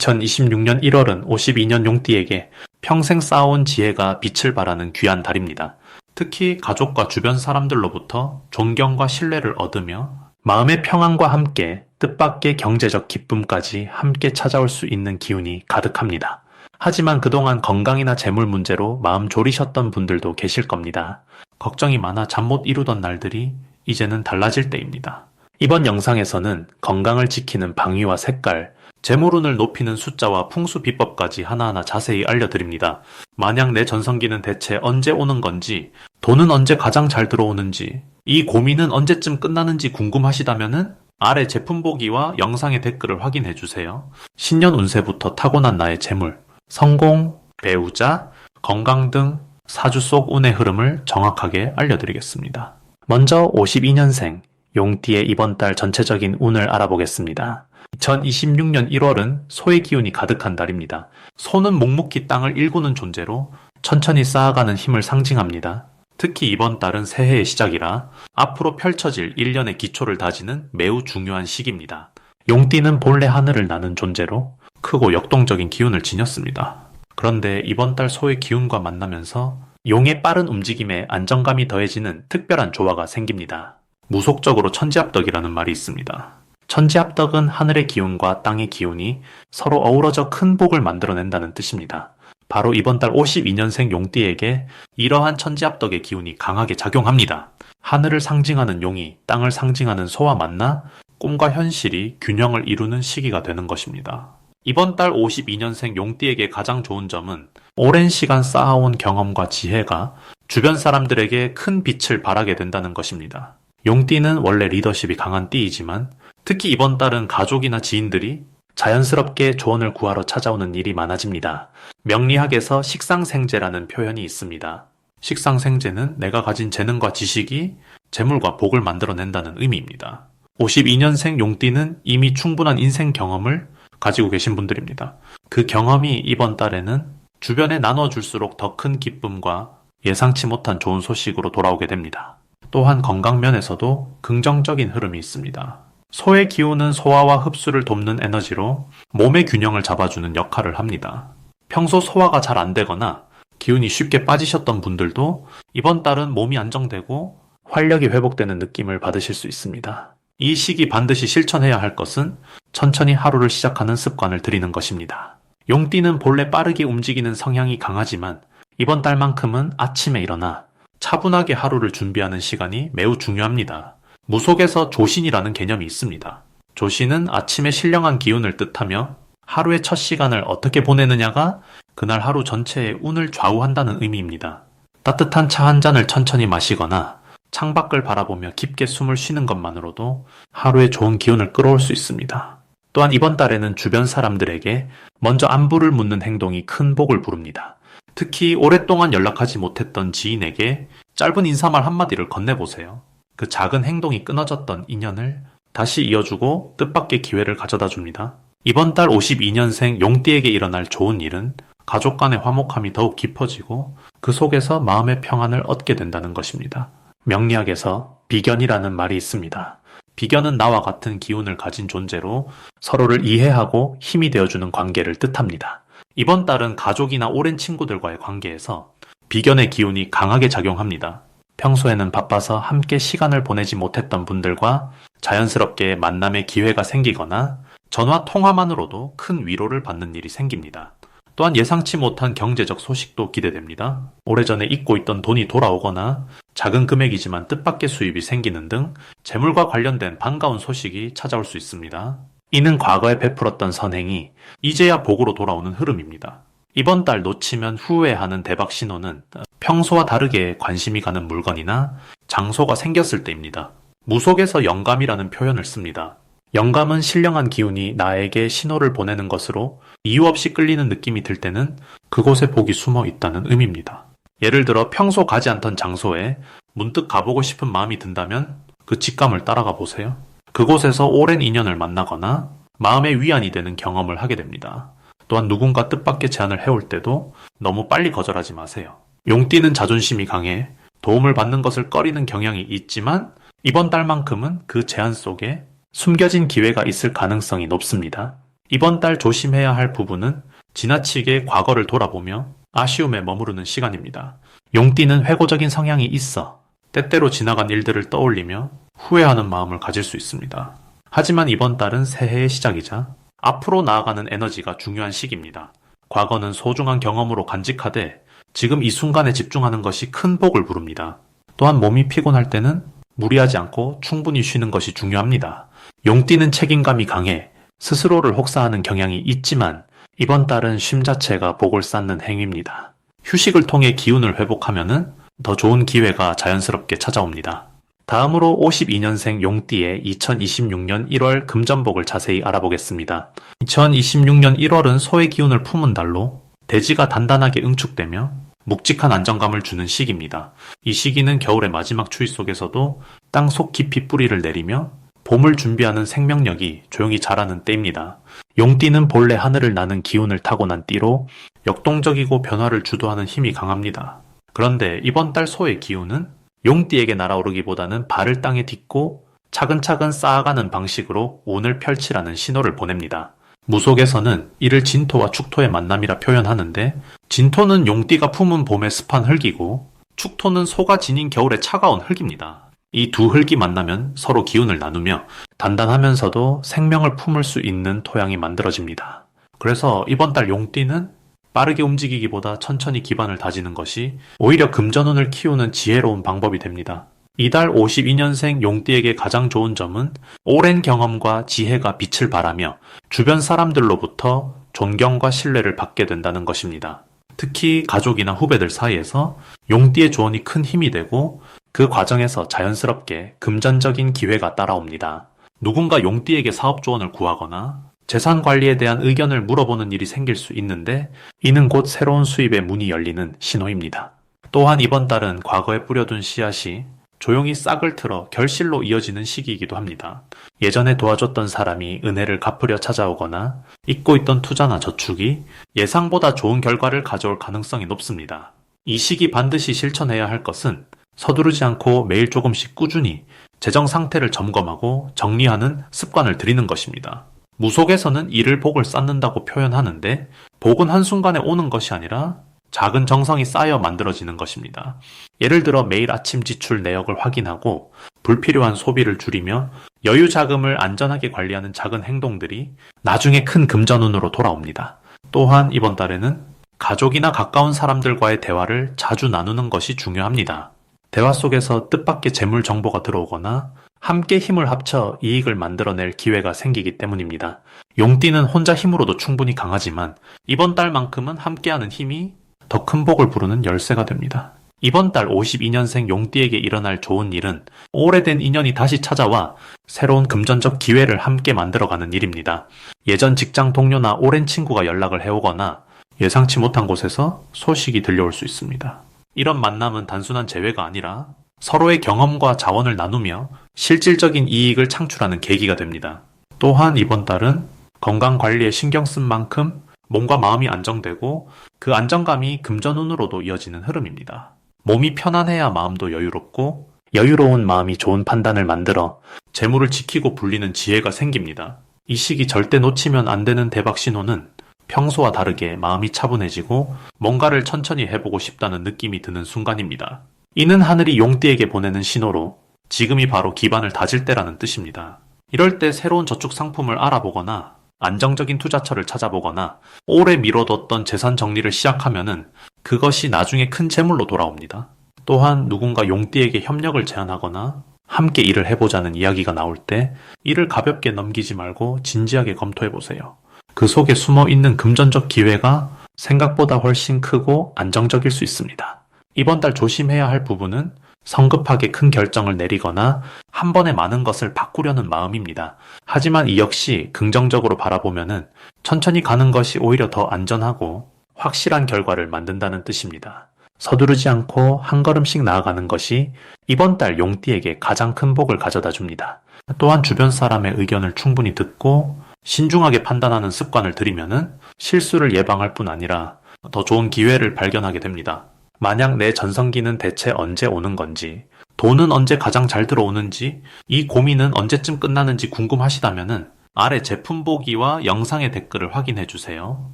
2026년 1월은 52년 용띠에게 평생 쌓아온 지혜가 빛을 발하는 귀한 달입니다. 특히 가족과 주변 사람들로부터 존경과 신뢰를 얻으며 마음의 평안과 함께 뜻밖의 경제적 기쁨까지 함께 찾아올 수 있는 기운이 가득합니다. 하지만 그동안 건강이나 재물 문제로 마음 졸이셨던 분들도 계실 겁니다. 걱정이 많아 잠 못 이루던 날들이 이제는 달라질 때입니다. 이번 영상에서는 건강을 지키는 방위와 색깔, 재물운을 높이는 숫자와 풍수 비법까지 하나하나 자세히 알려드립니다. 만약 내 전성기는 대체 언제 오는 건지, 돈은 언제 가장 잘 들어오는지, 이 고민은 언제쯤 끝나는지 궁금하시다면은 아래 제품 보기와 영상의 댓글을 확인해 주세요. 신년 운세부터 타고난 나의 재물, 성공, 배우자, 건강 등 사주 속 운의 흐름을 정확하게 알려드리겠습니다. 먼저 52년생 용띠의 이번 달 전체적인 운을 알아보겠습니다. 2026년 1월은 소의 기운이 가득한 달입니다. 소는 묵묵히 땅을 일구는 존재로 천천히 쌓아가는 힘을 상징합니다. 특히 이번 달은 새해의 시작이라 앞으로 펼쳐질 1년의 기초를 다지는 매우 중요한 시기입니다. 용띠는 본래 하늘을 나는 존재로 크고 역동적인 기운을 지녔습니다. 그런데 이번 달 소의 기운과 만나면서 용의 빠른 움직임에 안정감이 더해지는 특별한 조화가 생깁니다. 무속적으로 천지합덕이라는 말이 있습니다. 천지합덕은 하늘의 기운과 땅의 기운이 서로 어우러져 큰 복을 만들어낸다는 뜻입니다. 바로 이번 달 52년생 용띠에게 이러한 천지합덕의 기운이 강하게 작용합니다. 하늘을 상징하는 용이 땅을 상징하는 소와 만나 꿈과 현실이 균형을 이루는 시기가 되는 것입니다. 이번 달 52년생 용띠에게 가장 좋은 점은 오랜 시간 쌓아온 경험과 지혜가 주변 사람들에게 큰 빛을 발하게 된다는 것입니다. 용띠는 원래 리더십이 강한 띠이지만 특히 이번 달은 가족이나 지인들이 자연스럽게 조언을 구하러 찾아오는 일이 많아집니다. 명리학에서 식상생재라는 표현이 있습니다. 식상생재는 내가 가진 재능과 지식이 재물과 복을 만들어낸다는 의미입니다. 52년생 용띠는 이미 충분한 인생 경험을 가지고 계신 분들입니다. 그 경험이 이번 달에는 주변에 나눠줄수록 더 큰 기쁨과 예상치 못한 좋은 소식으로 돌아오게 됩니다. 또한 건강 면에서도 긍정적인 흐름이 있습니다. 소의 기운은 소화와 흡수를 돕는 에너지로 몸의 균형을 잡아주는 역할을 합니다. 평소 소화가 잘 안 되거나 기운이 쉽게 빠지셨던 분들도 이번 달은 몸이 안정되고 활력이 회복되는 느낌을 받으실 수 있습니다. 이 시기 반드시 실천해야 할 것은 천천히 하루를 시작하는 습관을 들이는 것입니다. 용띠는 본래 빠르게 움직이는 성향이 강하지만 이번 달만큼은 아침에 일어나 차분하게 하루를 준비하는 시간이 매우 중요합니다. 무속에서 조신이라는 개념이 있습니다. 조신은 아침에 신령한 기운을 뜻하며 하루의 첫 시간을 어떻게 보내느냐가 그날 하루 전체의 운을 좌우한다는 의미입니다. 따뜻한 차 한 잔을 천천히 마시거나 창밖을 바라보며 깊게 숨을 쉬는 것만으로도 하루에 좋은 기운을 끌어올 수 있습니다. 또한 이번 달에는 주변 사람들에게 먼저 안부를 묻는 행동이 큰 복을 부릅니다. 특히 오랫동안 연락하지 못했던 지인에게 짧은 인사말 한마디를 건네보세요. 그 작은 행동이 끊어졌던 인연을 다시 이어주고 뜻밖의 기회를 가져다 줍니다. 이번 달 52년생 용띠에게 일어날 좋은 일은 가족 간의 화목함이 더욱 깊어지고 그 속에서 마음의 평안을 얻게 된다는 것입니다. 명리학에서 비견이라는 말이 있습니다. 비견은 나와 같은 기운을 가진 존재로 서로를 이해하고 힘이 되어주는 관계를 뜻합니다. 이번 달은 가족이나 오랜 친구들과의 관계에서 비견의 기운이 강하게 작용합니다. 평소에는 바빠서 함께 시간을 보내지 못했던 분들과 자연스럽게 만남의 기회가 생기거나 전화 통화만으로도 큰 위로를 받는 일이 생깁니다. 또한 예상치 못한 경제적 소식도 기대됩니다. 오래전에 잊고 있던 돈이 돌아오거나 작은 금액이지만 뜻밖의 수입이 생기는 등 재물과 관련된 반가운 소식이 찾아올 수 있습니다. 이는 과거에 베풀었던 선행이 이제야 복으로 돌아오는 흐름입니다. 이번 달 놓치면 후회하는 대박 신호는 평소와 다르게 관심이 가는 물건이나 장소가 생겼을 때입니다. 무속에서 영감이라는 표현을 씁니다. 영감은 신령한 기운이 나에게 신호를 보내는 것으로 이유 없이 끌리는 느낌이 들 때는 그곳에 복이 숨어 있다는 의미입니다. 예를 들어 평소 가지 않던 장소에 문득 가보고 싶은 마음이 든다면 그 직감을 따라가 보세요. 그곳에서 오랜 인연을 만나거나 마음의 위안이 되는 경험을 하게 됩니다. 또한 누군가 뜻밖의 제안을 해올 때도 너무 빨리 거절하지 마세요. 용띠는 자존심이 강해 도움을 받는 것을 꺼리는 경향이 있지만 이번 달만큼은 그 제안 속에 숨겨진 기회가 있을 가능성이 높습니다. 이번 달 조심해야 할 부분은 지나치게 과거를 돌아보며 아쉬움에 머무르는 시간입니다. 용띠는 회고적인 성향이 있어 때때로 지나간 일들을 떠올리며 후회하는 마음을 가질 수 있습니다. 하지만 이번 달은 새해의 시작이자 앞으로 나아가는 에너지가 중요한 시기입니다. 과거는 소중한 경험으로 간직하되 지금 이 순간에 집중하는 것이 큰 복을 부릅니다. 또한 몸이 피곤할 때는 무리하지 않고 충분히 쉬는 것이 중요합니다. 용띠는 책임감이 강해 스스로를 혹사하는 경향이 있지만 이번 달은 쉼 자체가 복을 쌓는 행위입니다. 휴식을 통해 기운을 회복하면은 더 좋은 기회가 자연스럽게 찾아옵니다. 다음으로 52년생 용띠의 2026년 1월 금전복을 자세히 알아보겠습니다. 2026년 1월은 소의 기운을 품은 달로 대지가 단단하게 응축되며 묵직한 안정감을 주는 시기입니다. 이 시기는 겨울의 마지막 추위 속에서도 땅 속 깊이 뿌리를 내리며 봄을 준비하는 생명력이 조용히 자라는 때입니다. 용띠는 본래 하늘을 나는 기운을 타고난 띠로 역동적이고 변화를 주도하는 힘이 강합니다. 그런데 이번 달 소의 기운은 용띠에게 날아오르기보다는 발을 땅에 딛고 차근차근 쌓아가는 방식으로 운을 펼치라는 신호를 보냅니다. 무속에서는 이를 진토와 축토의 만남이라 표현하는데 진토는 용띠가 품은 봄의 습한 흙이고 축토는 소가 지닌 겨울의 차가운 흙입니다. 이 두 흙이 만나면 서로 기운을 나누며 단단하면서도 생명을 품을 수 있는 토양이 만들어집니다. 그래서 이번 달 용띠는 빠르게 움직이기보다 천천히 기반을 다지는 것이 오히려 금전운을 키우는 지혜로운 방법이 됩니다. 이달 52년생 용띠에게 가장 좋은 점은 오랜 경험과 지혜가 빛을 발하며 주변 사람들로부터 존경과 신뢰를 받게 된다는 것입니다. 특히 가족이나 후배들 사이에서 용띠의 조언이 큰 힘이 되고 그 과정에서 자연스럽게 금전적인 기회가 따라옵니다. 누군가 용띠에게 사업 조언을 구하거나 재산 관리에 대한 의견을 물어보는 일이 생길 수 있는데 이는 곧 새로운 수입의 문이 열리는 신호입니다. 또한 이번 달은 과거에 뿌려둔 씨앗이 조용히 싹을 틀어 결실로 이어지는 시기이기도 합니다. 예전에 도와줬던 사람이 은혜를 갚으려 찾아오거나 잊고 있던 투자나 저축이 예상보다 좋은 결과를 가져올 가능성이 높습니다. 이 시기 반드시 실천해야 할 것은 서두르지 않고 매일 조금씩 꾸준히 재정 상태를 점검하고 정리하는 습관을 들이는 것입니다. 무속에서는 이를 복을 쌓는다고 표현하는데 복은 한순간에 오는 것이 아니라 작은 정성이 쌓여 만들어지는 것입니다. 예를 들어 매일 아침 지출 내역을 확인하고 불필요한 소비를 줄이며 여유 자금을 안전하게 관리하는 작은 행동들이 나중에 큰 금전운으로 돌아옵니다. 또한 이번 달에는 가족이나 가까운 사람들과의 대화를 자주 나누는 것이 중요합니다. 대화 속에서 뜻밖의 재물 정보가 들어오거나 함께 힘을 합쳐 이익을 만들어낼 기회가 생기기 때문입니다. 용띠는 혼자 힘으로도 충분히 강하지만 이번 달만큼은 함께하는 힘이 더 큰 복을 부르는 열쇠가 됩니다. 이번 달 52년생 용띠에게 일어날 좋은 일은 오래된 인연이 다시 찾아와 새로운 금전적 기회를 함께 만들어가는 일입니다. 예전 직장 동료나 오랜 친구가 연락을 해오거나 예상치 못한 곳에서 소식이 들려올 수 있습니다. 이런 만남은 단순한 재회가 아니라 서로의 경험과 자원을 나누며 실질적인 이익을 창출하는 계기가 됩니다. 또한 이번 달은 건강 관리에 신경 쓴 만큼 몸과 마음이 안정되고 그 안정감이 금전운으로도 이어지는 흐름입니다. 몸이 편안해야 마음도 여유롭고 여유로운 마음이 좋은 판단을 만들어 재물을 지키고 불리는 지혜가 생깁니다. 이 시기 절대 놓치면 안 되는 대박 신호는 평소와 다르게 마음이 차분해지고 뭔가를 천천히 해보고 싶다는 느낌이 드는 순간입니다. 이는 하늘이 용띠에게 보내는 신호로 지금이 바로 기반을 다질 때라는 뜻입니다. 이럴 때 새로운 저축 상품을 알아보거나 안정적인 투자처를 찾아보거나 오래 미뤄뒀던 재산 정리를 시작하면은 그것이 나중에 큰 재물로 돌아옵니다. 또한 누군가 용띠에게 협력을 제안하거나 함께 일을 해보자는 이야기가 나올 때 일을 가볍게 넘기지 말고 진지하게 검토해 보세요. 그 속에 숨어 있는 금전적 기회가 생각보다 훨씬 크고 안정적일 수 있습니다. 이번 달 조심해야 할 부분은 성급하게 큰 결정을 내리거나 한 번에 많은 것을 바꾸려는 마음입니다. 하지만 이 역시 긍정적으로 바라보면은 천천히 가는 것이 오히려 더 안전하고 확실한 결과를 만든다는 뜻입니다. 서두르지 않고 한 걸음씩 나아가는 것이 이번 달 용띠에게 가장 큰 복을 가져다 줍니다. 또한 주변 사람의 의견을 충분히 듣고 신중하게 판단하는 습관을 들이면은 실수를 예방할 뿐 아니라 더 좋은 기회를 발견하게 됩니다. 만약 내 전성기는 대체 언제 오는 건지, 돈은 언제 가장 잘 들어오는지, 이 고민은 언제쯤 끝나는지 궁금하시다면은 아래 제품 보기와 영상의 댓글을 확인해 주세요.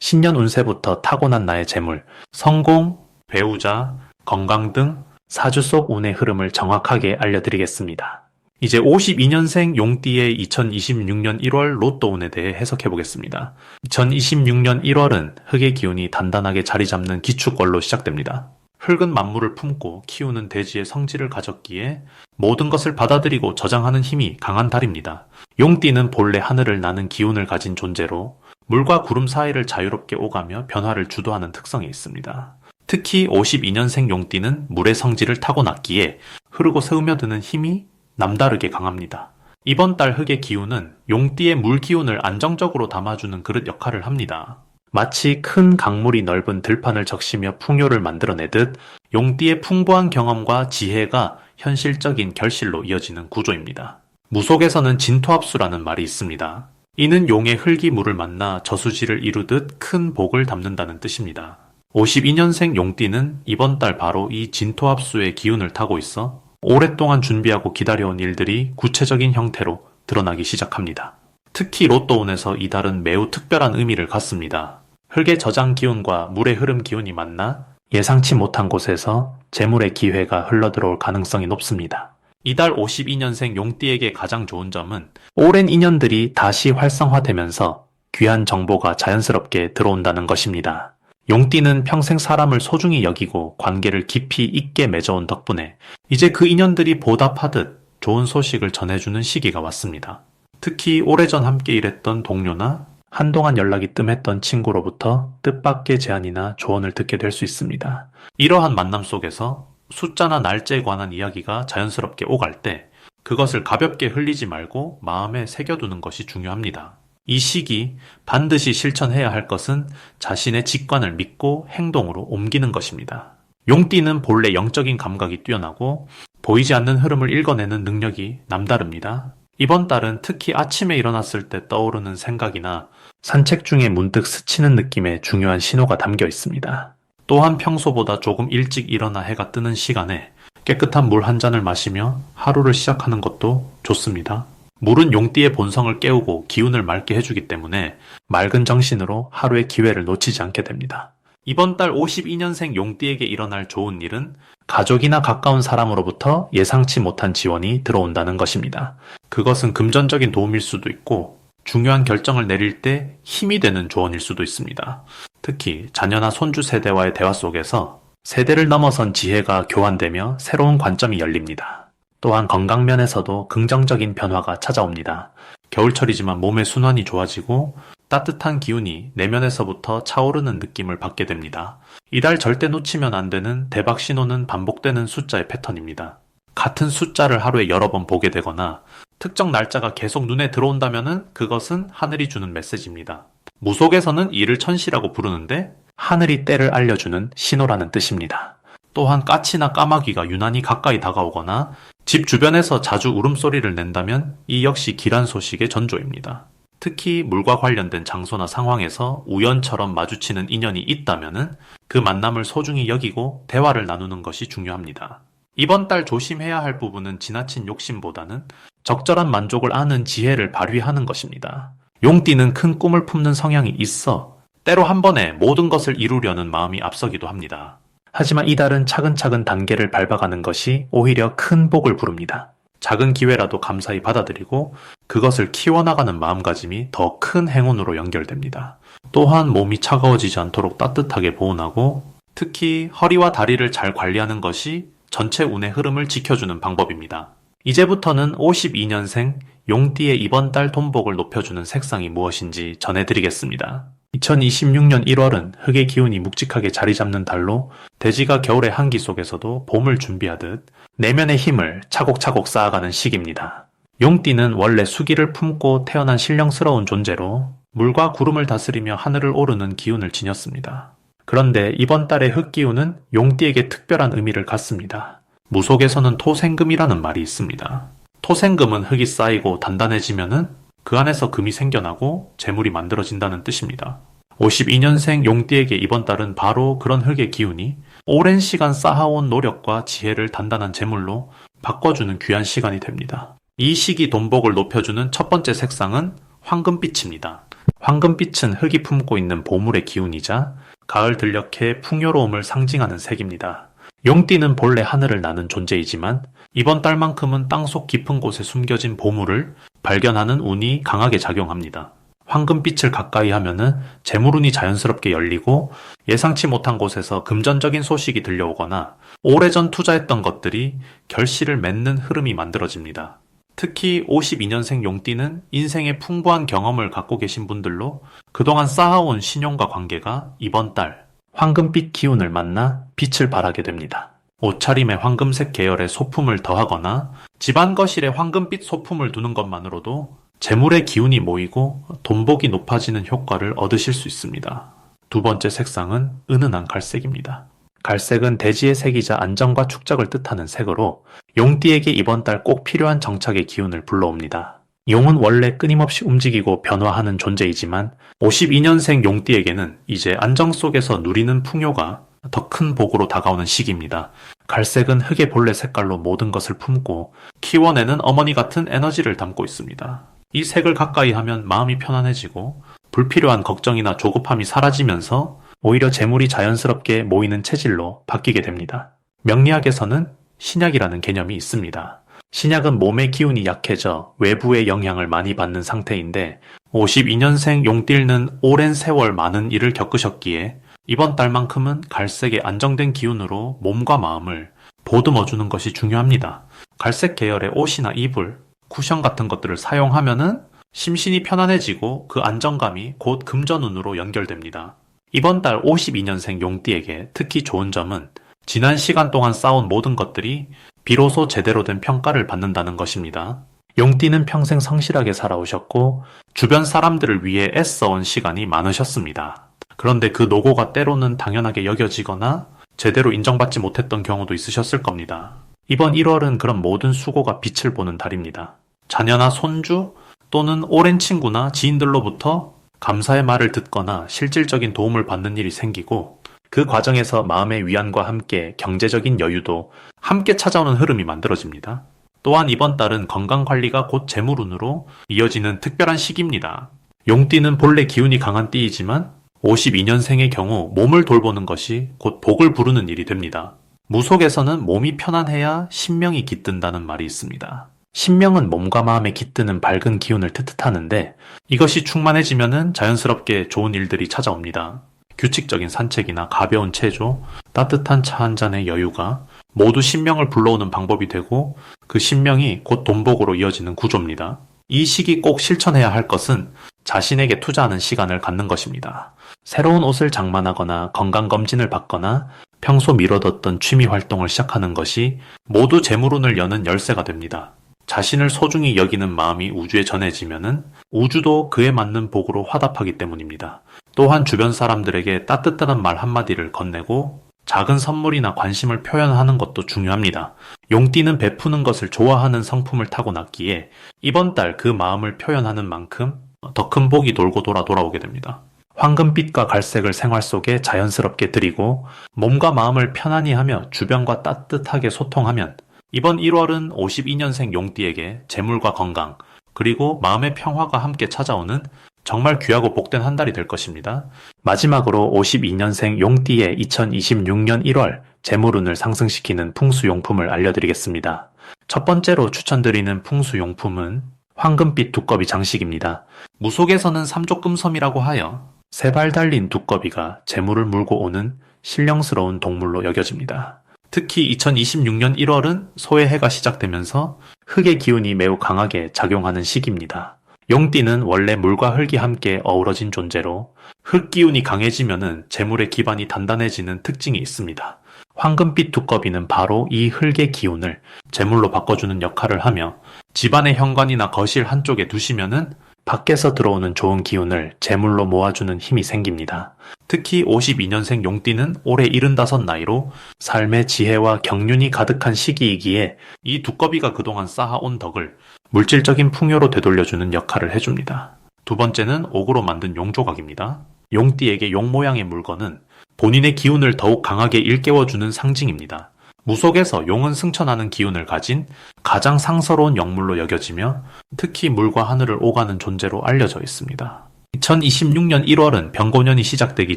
신년 운세부터 타고난 나의 재물, 성공, 배우자, 건강 등 사주 속 운의 흐름을 정확하게 알려드리겠습니다. 이제 52년생 용띠의 2026년 1월 로또 운에 대해 해석해 보겠습니다. 2026년 1월은 흙의 기운이 단단하게 자리 잡는 기축월로 시작됩니다. 흙은 만물을 품고 키우는 대지의 성질을 가졌기에 모든 것을 받아들이고 저장하는 힘이 강한 달입니다. 용띠는 본래 하늘을 나는 기운을 가진 존재로 물과 구름 사이를 자유롭게 오가며 변화를 주도하는 특성이 있습니다. 특히 52년생 용띠는 물의 성질을 타고났기에 흐르고 스며드는 힘이 남다르게 강합니다. 이번 달 흙의 기운은 용띠의 물 기운을 안정적으로 담아주는 그릇 역할을 합니다. 마치 큰 강물이 넓은 들판을 적시며 풍요를 만들어내듯 용띠의 풍부한 경험과 지혜가 현실적인 결실로 이어지는 구조입니다. 무속에서는 진토합수라는 말이 있습니다. 이는 용의 흙이 물을 만나 저수지를 이루듯 큰 복을 담는다는 뜻입니다. 52년생 용띠는 이번 달 바로 이 진토합수의 기운을 타고 있어 오랫동안 준비하고 기다려온 일들이 구체적인 형태로 드러나기 시작합니다. 특히 로또운에서 이달은 매우 특별한 의미를 갖습니다. 흙의 저장 기운과 물의 흐름 기운이 만나 예상치 못한 곳에서 재물의 기회가 흘러들어올 가능성이 높습니다. 이달 52년생 용띠에게 가장 좋은 점은 오랜 인연들이 다시 활성화되면서 귀한 정보가 자연스럽게 들어온다는 것입니다. 용띠는 평생 사람을 소중히 여기고 관계를 깊이 있게 맺어온 덕분에 이제 그 인연들이 보답하듯 좋은 소식을 전해주는 시기가 왔습니다. 특히 오래전 함께 일했던 동료나 한동안 연락이 뜸했던 친구로부터 뜻밖의 제안이나 조언을 듣게 될 수 있습니다. 이러한 만남 속에서 숫자나 날짜에 관한 이야기가 자연스럽게 오갈 때 그것을 가볍게 흘리지 말고 마음에 새겨두는 것이 중요합니다. 이 시기 반드시 실천해야 할 것은 자신의 직관을 믿고 행동으로 옮기는 것입니다. 용띠는 본래 영적인 감각이 뛰어나고 보이지 않는 흐름을 읽어내는 능력이 남다릅니다. 이번 달은 특히 아침에 일어났을 때 떠오르는 생각이나 산책 중에 문득 스치는 느낌에 중요한 신호가 담겨 있습니다. 또한 평소보다 조금 일찍 일어나 해가 뜨는 시간에 깨끗한 물 한 잔을 마시며 하루를 시작하는 것도 좋습니다. 물은 용띠의 본성을 깨우고 기운을 맑게 해주기 때문에 맑은 정신으로 하루의 기회를 놓치지 않게 됩니다. 이번 달 52년생 용띠에게 일어날 좋은 일은 가족이나 가까운 사람으로부터 예상치 못한 지원이 들어온다는 것입니다. 그것은 금전적인 도움일 수도 있고 중요한 결정을 내릴 때 힘이 되는 조언일 수도 있습니다. 특히 자녀나 손주 세대와의 대화 속에서 세대를 넘어선 지혜가 교환되며 새로운 관점이 열립니다. 또한 건강면에서도 긍정적인 변화가 찾아옵니다. 겨울철이지만 몸의 순환이 좋아지고 따뜻한 기운이 내면에서부터 차오르는 느낌을 받게 됩니다. 이달 절대 놓치면 안 되는 대박 신호는 반복되는 숫자의 패턴입니다. 같은 숫자를 하루에 여러 번 보게 되거나 특정 날짜가 계속 눈에 들어온다면 그것은 하늘이 주는 메시지입니다. 무속에서는 이를 천시라고 부르는데 하늘이 때를 알려주는 신호라는 뜻입니다. 또한 까치나 까마귀가 유난히 가까이 다가오거나 집 주변에서 자주 울음소리를 낸다면 이 역시 기란 소식의 전조입니다. 특히 물과 관련된 장소나 상황에서 우연처럼 마주치는 인연이 있다면 그 만남을 소중히 여기고 대화를 나누는 것이 중요합니다. 이번 달 조심해야 할 부분은 지나친 욕심보다는 적절한 만족을 아는 지혜를 발휘하는 것입니다. 용띠는 큰 꿈을 품는 성향이 있어 때로 한 번에 모든 것을 이루려는 마음이 앞서기도 합니다. 하지만 이달은 차근차근 단계를 밟아가는 것이 오히려 큰 복을 부릅니다. 작은 기회라도 감사히 받아들이고 그것을 키워나가는 마음가짐이 더 큰 행운으로 연결됩니다. 또한 몸이 차가워지지 않도록 따뜻하게 보온하고 특히 허리와 다리를 잘 관리하는 것이 전체 운의 흐름을 지켜주는 방법입니다. 이제부터는 52년생 용띠의 이번 달 돈복을 높여주는 색상이 무엇인지 전해드리겠습니다. 2026년 1월은 흙의 기운이 묵직하게 자리 잡는 달로 대지가 겨울의 한기 속에서도 봄을 준비하듯 내면의 힘을 차곡차곡 쌓아가는 시기입니다. 용띠는 원래 수기를 품고 태어난 신령스러운 존재로 물과 구름을 다스리며 하늘을 오르는 기운을 지녔습니다. 그런데 이번 달의 흙기운은 용띠에게 특별한 의미를 갖습니다. 무속에서는 토생금이라는 말이 있습니다. 토생금은 흙이 쌓이고 단단해지면은 그 안에서 금이 생겨나고 재물이 만들어진다는 뜻입니다. 52년생 용띠에게 이번 달은 바로 그런 흙의 기운이 오랜 시간 쌓아온 노력과 지혜를 단단한 재물로 바꿔주는 귀한 시간이 됩니다. 이 시기 돈복을 높여주는 첫 번째 색상은 황금빛입니다. 황금빛은 흙이 품고 있는 보물의 기운이자 가을 들녘의 풍요로움을 상징하는 색입니다. 용띠는 본래 하늘을 나는 존재이지만 이번 달만큼은 땅속 깊은 곳에 숨겨진 보물을 발견하는 운이 강하게 작용합니다. 황금빛을 가까이 하면은 재물운이 자연스럽게 열리고 예상치 못한 곳에서 금전적인 소식이 들려오거나 오래전 투자했던 것들이 결실을 맺는 흐름이 만들어집니다. 특히 52년생 용띠는 인생의 풍부한 경험을 갖고 계신 분들로 그동안 쌓아온 신용과 관계가 이번 달 황금빛 기운을 만나 빛을 발하게 됩니다. 옷차림에 황금색 계열의 소품을 더하거나 집안 거실에 황금빛 소품을 두는 것만으로도 재물의 기운이 모이고 돈복이 높아지는 효과를 얻으실 수 있습니다. 두 번째 색상은 은은한 갈색입니다. 갈색은 대지의 색이자 안정과 축적을 뜻하는 색으로 용띠에게 이번 달 꼭 필요한 정착의 기운을 불러옵니다. 용은 원래 끊임없이 움직이고 변화하는 존재이지만 52년생 용띠에게는 이제 안정 속에서 누리는 풍요가 더 큰 복으로 다가오는 시기입니다. 갈색은 흙의 본래 색깔로 모든 것을 품고 키워내는 어머니 같은 에너지를 담고 있습니다. 이 색을 가까이 하면 마음이 편안해지고 불필요한 걱정이나 조급함이 사라지면서 오히려 재물이 자연스럽게 모이는 체질로 바뀌게 됩니다. 명리학에서는 신약이라는 개념이 있습니다. 신약은 몸의 기운이 약해져 외부의 영향을 많이 받는 상태인데 52년생 용띠는 오랜 세월 많은 일을 겪으셨기에 이번 달만큼은 갈색의 안정된 기운으로 몸과 마음을 보듬어주는 것이 중요합니다. 갈색 계열의 옷이나 이불, 쿠션 같은 것들을 사용하면은 심신이 편안해지고 그 안정감이 곧 금전운으로 연결됩니다. 이번 달 52년생 용띠에게 특히 좋은 점은 지난 시간 동안 쌓은 모든 것들이 비로소 제대로 된 평가를 받는다는 것입니다. 용띠는 평생 성실하게 살아오셨고 주변 사람들을 위해 애써온 시간이 많으셨습니다. 그런데 그 노고가 때로는 당연하게 여겨지거나 제대로 인정받지 못했던 경우도 있으셨을 겁니다. 이번 1월은 그런 모든 수고가 빛을 보는 달입니다. 자녀나 손주 또는 오랜 친구나 지인들로부터 감사의 말을 듣거나 실질적인 도움을 받는 일이 생기고 그 과정에서 마음의 위안과 함께 경제적인 여유도 함께 찾아오는 흐름이 만들어집니다. 또한 이번 달은 건강 관리가 곧 재물운으로 이어지는 특별한 시기입니다. 용띠는 본래 기운이 강한 띠이지만 52년생의 경우 몸을 돌보는 것이 곧 복을 부르는 일이 됩니다. 무속에서는 몸이 편안해야 신명이 깃든다는 말이 있습니다. 신명은 몸과 마음에 깃드는 밝은 기운을 뜻하는데 이것이 충만해지면은 자연스럽게 좋은 일들이 찾아옵니다. 규칙적인 산책이나 가벼운 체조, 따뜻한 차 한 잔의 여유가 모두 신명을 불러오는 방법이 되고 그 신명이 곧 돈복으로 이어지는 구조입니다. 이 시기 꼭 실천해야 할 것은 자신에게 투자하는 시간을 갖는 것입니다. 새로운 옷을 장만하거나 건강검진을 받거나 평소 미뤄뒀던 취미 활동을 시작하는 것이 모두 재물운을 여는 열쇠가 됩니다. 자신을 소중히 여기는 마음이 우주에 전해지면은 우주도 그에 맞는 복으로 화답하기 때문입니다. 또한 주변 사람들에게 따뜻한 말 한마디를 건네고 작은 선물이나 관심을 표현하는 것도 중요합니다. 용띠는 베푸는 것을 좋아하는 성품을 타고났기에 이번 달 그 마음을 표현하는 만큼 더 큰 복이 돌고 돌아 돌아오게 됩니다. 황금빛과 갈색을 생활 속에 자연스럽게 드리고 몸과 마음을 편안히 하며 주변과 따뜻하게 소통하면 이번 1월은 52년생 용띠에게 재물과 건강, 그리고 마음의 평화가 함께 찾아오는 정말 귀하고 복된 한 달이 될 것입니다. 마지막으로 52년생 용띠의 2026년 1월 재물운을 상승시키는 풍수용품을 알려드리겠습니다. 첫 번째로 추천드리는 풍수용품은 황금빛 두꺼비 장식입니다. 무속에서는 삼족금섬이라고 하여 세 발 달린 두꺼비가 재물을 물고 오는 신령스러운 동물로 여겨집니다. 특히 2026년 1월은 소해해가 시작되면서 흙의 기운이 매우 강하게 작용하는 시기입니다. 용띠는 원래 물과 흙이 함께 어우러진 존재로 흙 기운이 강해지면은 재물의 기반이 단단해지는 특징이 있습니다. 황금빛 두꺼비는 바로 이 흙의 기운을 재물로 바꿔주는 역할을 하며 집안의 현관이나 거실 한쪽에 두시면은 밖에서 들어오는 좋은 기운을 재물로 모아주는 힘이 생깁니다. 특히 52년생 용띠는 올해 75 나이로 삶의 지혜와 경륜이 가득한 시기이기에 이 두꺼비가 그동안 쌓아온 덕을 물질적인 풍요로 되돌려주는 역할을 해줍니다. 두 번째는 옥으로 만든 용조각입니다. 용띠에게 용 모양의 물건은 본인의 기운을 더욱 강하게 일깨워주는 상징입니다. 무속에서 용은 승천하는 기운을 가진 가장 상서로운 영물로 여겨지며 특히 물과 하늘을 오가는 존재로 알려져 있습니다. 2026년 1월은 병고년이 시작되기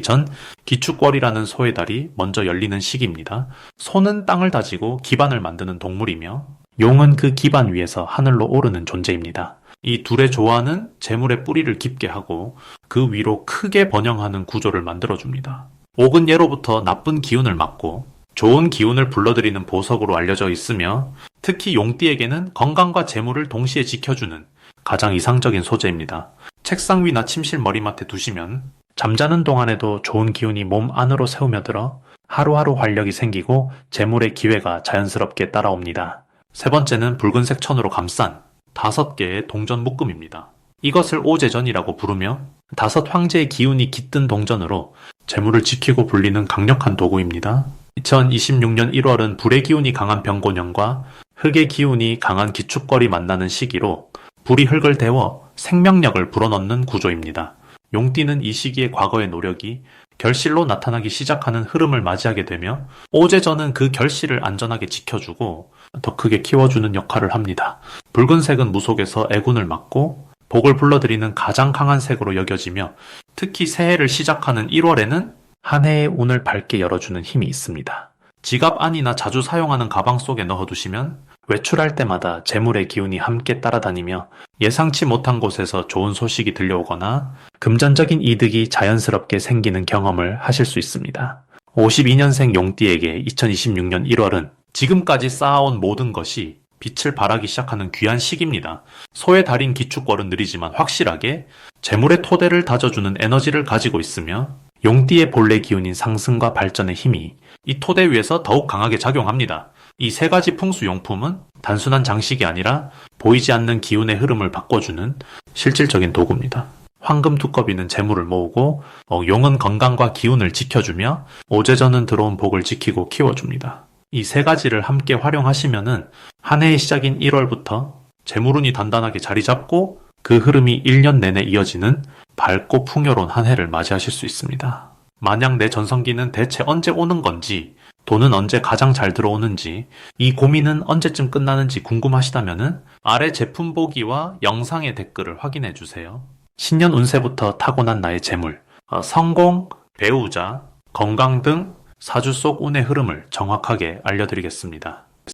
전 기축월이라는 소의 달이 먼저 열리는 시기입니다. 소는 땅을 다지고 기반을 만드는 동물이며 용은 그 기반 위에서 하늘로 오르는 존재입니다. 이 둘의 조화는 재물의 뿌리를 깊게 하고 그 위로 크게 번영하는 구조를 만들어줍니다. 옥은 예로부터 나쁜 기운을 막고 좋은 기운을 불러들이는 보석으로 알려져 있으며 특히 용띠에게는 건강과 재물을 동시에 지켜주는 가장 이상적인 소재입니다. 책상 위나 침실 머리맡에 두시면 잠자는 동안에도 좋은 기운이 몸 안으로 새우며들어 하루하루 활력이 생기고 재물의 기회가 자연스럽게 따라옵니다. 세 번째는 붉은색 천으로 감싼 다섯 개의 동전 묶음입니다. 이것을 오제전이라고 부르며 다섯 황제의 기운이 깃든 동전으로 재물을 지키고 불리는 강력한 도구입니다. 2026년 1월은 불의 기운이 강한 병고년과 흙의 기운이 강한 기축걸이 만나는 시기로 불이 흙을 데워 생명력을 불어넣는 구조입니다. 용띠는 이 시기에 과거의 노력이 결실로 나타나기 시작하는 흐름을 맞이하게 되며 오제전은 그 결실을 안전하게 지켜주고 더 크게 키워주는 역할을 합니다. 붉은색은 무속에서 애군을 막고 복을 불러들이는 가장 강한 색으로 여겨지며 특히 새해를 시작하는 1월에는 한 해의 운을 밝게 열어주는 힘이 있습니다. 지갑 안이나 자주 사용하는 가방 속에 넣어두시면 외출할 때마다 재물의 기운이 함께 따라다니며 예상치 못한 곳에서 좋은 소식이 들려오거나 금전적인 이득이 자연스럽게 생기는 경험을 하실 수 있습니다. 52년생 용띠에게 2026년 1월은 지금까지 쌓아온 모든 것이 빛을 발하기 시작하는 귀한 시기입니다. 소의 달인 기축월은 느리지만 확실하게 재물의 토대를 다져주는 에너지를 가지고 있으며 용띠의 본래 기운인 상승과 발전의 힘이 이 토대 위에서 더욱 강하게 작용합니다. 이 세 가지 풍수 용품은 단순한 장식이 아니라 보이지 않는 기운의 흐름을 바꿔주는 실질적인 도구입니다. 황금 두꺼비는 재물을 모으고 어, 용은 건강과 기운을 지켜주며 오제전은 들어온 복을 지키고 키워줍니다. 이 세 가지를 함께 활용하시면은 한 해의 시작인 1월부터 재물운이 단단하게 자리 잡고 그 흐름이 1년 내내 이어지는 밝고 풍요로운 한 해를 맞이하실 수 있습니다. 만약 내 전성기는 대체 언제 오는 건지, 돈은 언제 가장 잘 들어오는지, 이 고민은 언제쯤 끝나는지 궁금하시다면은 아래 제품 보기와 영상의 댓글을 확인해 주세요. 신년 운세부터 타고난 나의 재물, 어, 성공, 배우자, 건강 등 사주 속 운의 흐름을 정확하게 알려드리겠습니다.